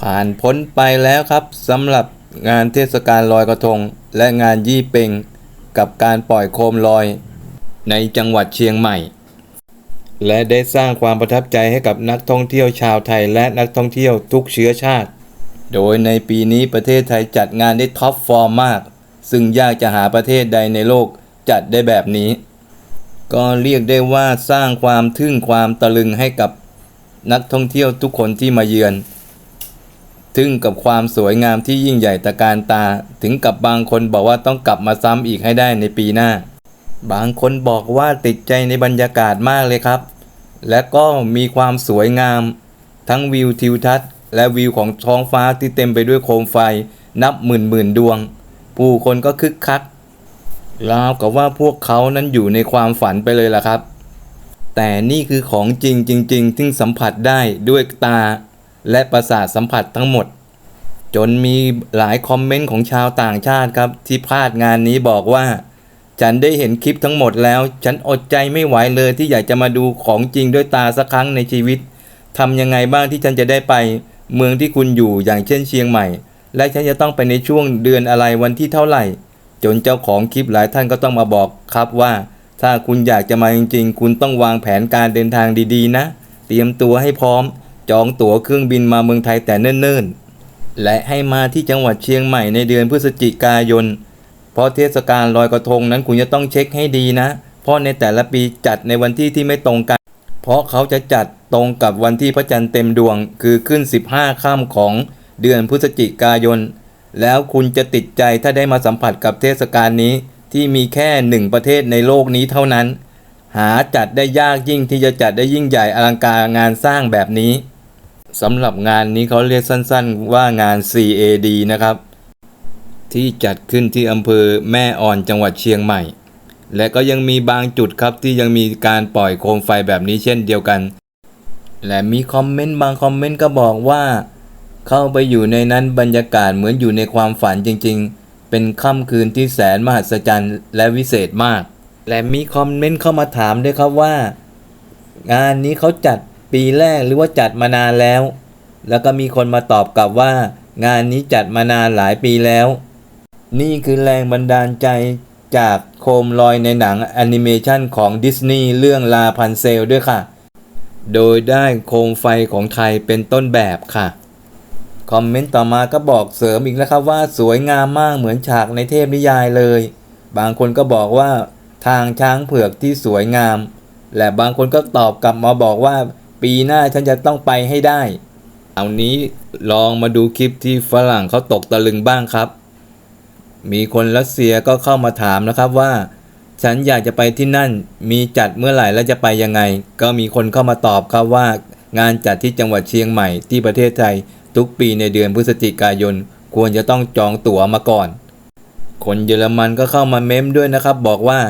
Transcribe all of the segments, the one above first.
ผ่านพ้นไปแล้วครับสำหรับงานเทศกาลลอยกระทง และงานยี่เปงกับการปล่อยโคมลอย ในจังหวัดเชียงใหม่ และได้สร้างความประทับใจให้กับนักท่องเที่ยวชาวไทยและนักท่องเที่ยวทุกเชื้อชาติ โดยในปีนี้ประเทศไทยจัดงานได้ท็อปฟอร์มมาก ซึ่งยากจะหาประเทศใดในโลกจัดได้แบบนี้ ก็เรียกได้ว่าสร้างความทึ่งความตะลึงให้กับนักท่องเที่ยวทุกคนที่มาเยือน ทึ่งกับความสวยงามที่ยิ่งใหญ่ตะการตา ถึงกับบางคนบอกว่าต้องกลับมาซ้ำอีกให้ได้ในปีหน้า บางคนบอกว่าติดใจในบรรยากาศมากเลยครับ และก็มีความสวยงาม ทั้งวิวทิวทัศน์ และวิวของท้องฟ้าที่เต็มไปด้วยโคมไฟ นับหมื่นหมื่นดวง ผู้คนก็คึกคักราวกับว่าพวกเขานั้นอยู่ในความฝันไปเลยล่ะครับ แต่นี่คือของจริงจริง ๆ ที่สัมผัสได้ด้วยตา และประสาทสัมผัสทั้งหมด จนมีหลายคอมเมนต์ของชาวต่างชาติครับที่พลาดงานนี้บอกว่า ฉันได้เห็นคลิปทั้งหมดแล้ว ฉันอดใจไม่ไหวเลยที่อยากจะมาดูของจริงด้วยตาสักครั้งในชีวิตทำยังไงบ้างที่ฉันจะได้ไป เมืองที่คุณอยู่อย่างเช่นเชียงใหม่ และฉันจะต้องไปในช่วงเดือนอะไรวันที่เท่าไหร่ จนเจ้าของคลิปหลายท่านก็ต้องมาบอกครับว่า ถ้าคุณอยากจะมาจริงๆ คุณต้องวางแผนการเดินทางดีๆ นะ เตรียมตัวให้พร้อม จองตั๋วเครื่องบินมาเมืองไทยแต่เนิ่นๆ และให้มาที่จังหวัดเชียงใหม่ในเดือนพฤศจิกายน เพราะเทศกาลลอยกระทงนั้นคุณจะต้องเช็คให้ดีนะ เพราะในแต่ละปีจัดในวันที่ที่ไม่ตรงกัน เพราะเขาจะจัดตรงกับวันที่พระจันทร์เต็มดวง คือขึ้น 15ค่ำของเดือนพฤศจิกายน แล้วคุณจะติดใจถ้าได้มาสัมผัสกับเทศกาลนี้ที่มีแค่หนึ่งประเทศในโลกนี้เท่านั้น หาจัดได้ยากยิ่งที่จะจัดได้ยิ่งใหญ่อลังการงานสร้างแบบนี้ สำหรับงานนี้เขาเรียกสั้นๆว่างาน CAD นะครับ ที่จัดขึ้นที่อำเภอแม่อ่อนจังหวัดเชียงใหม่ และก็ยังมีบางจุดครับที่ยังมีการปล่อยโคมไฟแบบนี้เช่นเดียวกัน และมีคอมเมนต์บางคอมเมนต์ก็บอกว่า เข้าไปอยู่ในนั้นบรรยากาศเหมือนอยู่ในความฝันจริงๆ เป็นค่ำคืนที่แสนมหัศจรรย์และวิเศษมาก และมีคอมเมนต์เข้ามาถามด้วยครับว่า งานนี้เขาจัด ปีแรกหรือว่าจัดมานานแล้ว แล้วก็มีคนมาตอบกลับว่า งานนี้จัดมานานหลายปีแล้ว นี่คือแรงบันดาลใจจากโคมลอยในหนังแอนิเมชันของดิสนีย์เรื่องลาพันเซลด้วยค่ะ โดยได้โคมไฟของไทยเป็นต้นแบบค่ะ คอมเมนต์ต่อมาก็บอกเสริมอีกนะครับว่าสวยงามมากเหมือนฉากในเทพนิยายเลย บางคนก็บอกว่าทางช้างเผือกที่สวยงาม และบางคนก็ตอบกลับมาบอกว่า ปีหน้าฉันจะต้องไปให้ได้ เอานี้ลองมาดูคลิปที่ฝรั่งเขาตกตะลึงบ้างครับ มีคนรัสเซียก็เข้ามาถามนะครับว่า ฉันอยากจะไปที่นั่น มีจัดเมื่อไหร่และจะไปยังไง ก็มีคนเข้ามาตอบครับว่างานจัดที่จังหวัดเชียงใหม่ที่ประเทศไทย ทุกปีในเดือนพฤศจิกายน ควรจะต้องจองตั๋วมาก่อน คนเยอรมันก็เข้ามาเม้มด้วยนะครับ บอกว่า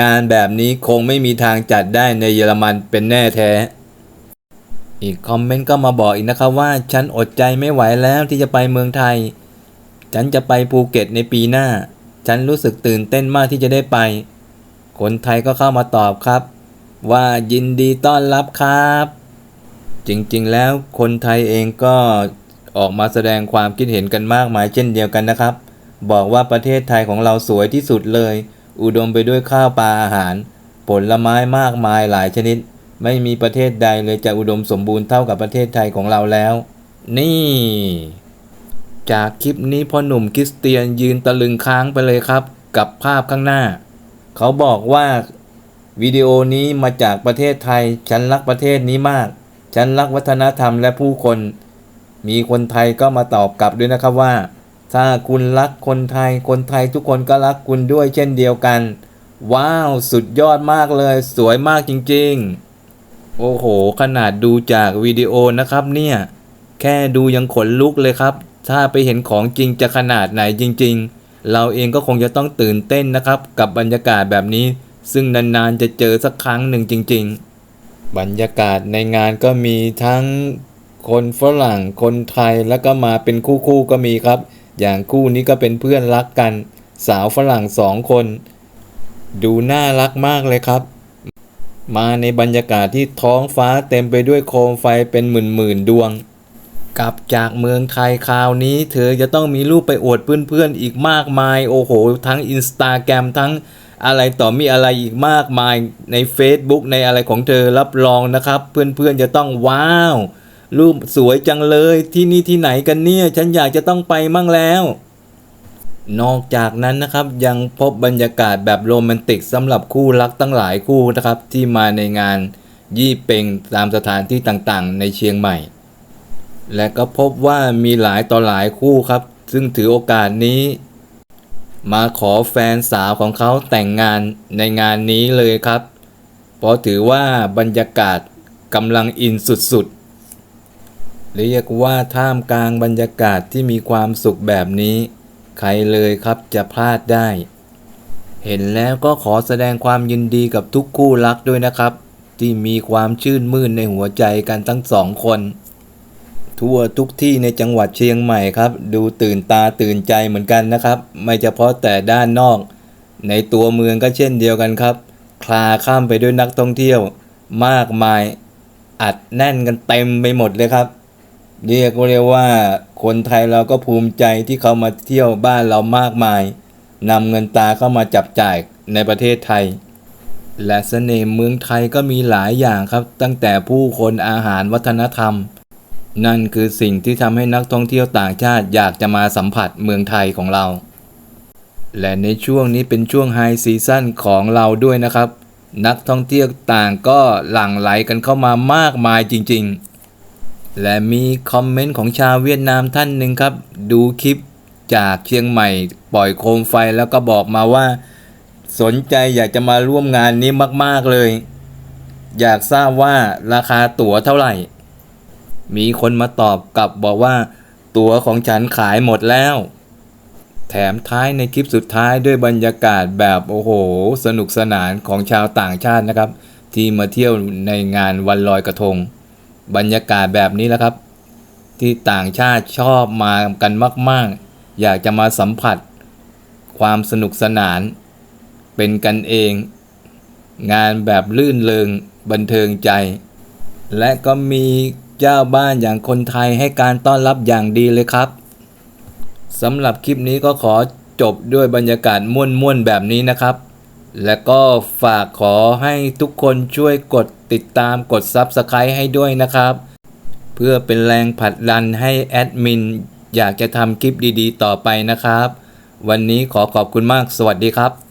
งานแบบนี้คงไม่มีทางจัดได้ในเยอรมันเป็นแน่แท้ อีกคอมเมนต์ก็มาบอกอีกนะครับว่าฉันอดใจไม่ไหวแล้วที่จะไปเมืองไทย ฉันจะไปภูเก็ตในปีหน้า ฉันรู้สึกตื่นเต้นมากที่จะได้ไป คนไทยก็เข้ามาตอบครับ ว่ายินดีต้อนรับครับ จริงๆแล้วคนไทยเองก็ออกมาแสดงความคิดเห็นกันมากมายเช่นเดียวกันนะครับ บอกว่าประเทศไทยของเราสวยที่สุดเลย อุดมไปด้วยข้าวปลาอาหาร ผลไม้มากมายหลายชนิด ไม่มีประเทศใดเลยจะอุดมสมบูรณ์เท่ากับประเทศไทยของเราแล้ว นี่ จากคลิปนี้พ่อหนุ่มคริสเตียนยืนตะลึงค้างไปเลยครับ กับภาพข้างหน้า เขาบอกว่าวิดีโอนี้มาจากประเทศไทย ฉันรักประเทศนี้มาก ฉันรักวัฒนธรรมและผู้คน มีคนไทยก็มาตอบกลับด้วยนะครับว่า ถ้าคุณรักคนไทย คนไทยทุกคนก็รักคุณด้วยเช่นเดียวกัน ว้าว สุดยอดมากเลย สวยมากจริง ๆ โอ้โห ขนาดดูจากวิดีโอนะครับเนี่ย แค่ดูยังขนลุกเลยครับ ถ้าไปเห็นของจริงจะขนาดไหนจริง ๆ เราเองก็คงจะต้องตื่นเต้นนะครับ กับบรรยากาศแบบนี้ ซึ่งนานๆจะเจอสักครั้งหนึ่งจริง ๆ บรรยากาศในงานก็มีทั้งคนฝรั่งคนไทยแล้วก็มาเป็นคู่ๆก็มีครับ อย่างคู่นี้ก็เป็นเพื่อนรักกัน สาวฝรั่งสองคน ดูน่ารักมากเลยครับ มาในบรรยากาศที่ท้องฟ้าเต็มไปด้วยโคมไฟเป็นหมื่นๆดวง กลับจากเมืองไทยคราวนี้ เธอจะต้องมีรูปไปอวดเพื่อนๆอีกมากมาย โอ้โห ทั้งอินสตาแกรมทั้งอะไรต่อมีอะไรอีกมากมายใน Facebook ในอะไรของเธอรับรองนะครับ เพื่อนๆจะต้องว้าว รูปสวยจังเลยที่นี่ที่ไหนกันเนี่ย ฉันอยากจะต้องไปมั่งแล้ว นอกจากนั้นนะครับยังพบบรรยากาศแบบโรแมนติกสำหรับคู่รักตั้งหลายคู่นะครับที่มาในงานยี่เปงตามสถานที่ต่างๆ ในเชียงใหม่ และก็พบว่ามีหลายต่อหลายคู่ครับ ซึ่งถือโอกาสนี้ มาขอแฟนสาวของเขาแต่งงานในงานนี้เลยครับ เพราะถือว่าบรรยากาศกำลังอินสุดๆ เรียกว่าท่ามกลางบรรยากาศที่มีความสุขแบบนี้ ใครเลยครับจะพลาดได้ เห็นแล้วก็ขอแสดงความยินดีกับทุกคู่รักด้วยนะครับ ที่มีความชื่นมื่นในหัวใจกันทั้งสองคน ทั่วทุกที่ในจังหวัดเชียงใหม่ครับ ดูตื่นตาตื่นใจเหมือนกันนะครับ ไม่เฉพาะแต่ด้านนอก ในตัวเมืองก็เช่นเดียวกันครับ คลาข้ามไปด้วยนักท่องเที่ยว มากมายอัดแน่นกันเต็มไปหมดเลยครับ เรียกว่าเรียกว่าคนไทยเราก็ภูมิใจที่เขามาเที่ยวบ้านเรามากมายนำเงินตาเข้ามาจับจ่ายในประเทศไทย และเสน่ห์เมืองไทยก็มีหลายอย่างครับ ตั้งแต่ผู้คนอาหารวัฒนธรรม นั่นคือสิ่งที่ทำให้นักท่องเที่ยวต่างชาติอยากจะมาสัมผัสเมืองไทยของเรา และในช่วงนี้เป็นช่วงไฮซีซั่นของเราด้วยนะครับ นักท่องเที่ยวต่างก็หลั่งไหลกันเข้ามามากมายจริง ๆ และมีคอมเมนต์ของชาวเวียดนามท่านหนึ่งครับ ดูคลิปจากเชียงใหม่ ปล่อยโคมไฟแล้วก็บอกมาว่า สนใจอยากจะมาร่วมงานนี้มาก ๆ เลย อยากทราบว่าราคาตั๋วเท่าไหร่ มีคนมาตอบกลับบอกว่า ตั๋วของฉันขายหมดแล้ว แถมท้ายในคลิปสุดท้ายด้วยบรรยากาศแบบโอ้โห สนุกสนานของชาวต่างชาตินะครับ ที่มาเที่ยวในงานวันลอยกระทง บรรยากาศแบบนี้แหละครับ ที่ต่างชาติชอบมากันมาก ๆ อยากจะมาสัมผัส ความสนุกสนาน เป็นกันเอง งานแบบลื่นเริงบันเทิงใจ และก็มีเจ้าบ้านอย่างคนไทยให้การต้อนรับอย่างดีเลยครับสำหรับคลิปนี้ก็ขอจบด้วยบรรยากาศม่วนๆแบบนี้นะครับ และก็ฝากขอให้ทุกคนช่วยกด ติดตามกด Subscribe ให้ด้วยนะครับ เพื่อเป็นแรงผลักดันให้แอดมินอยากจะทำคลิปดีๆ ต่อไปนะครับ วันนี้ขอขอบคุณมากสวัสดีครับ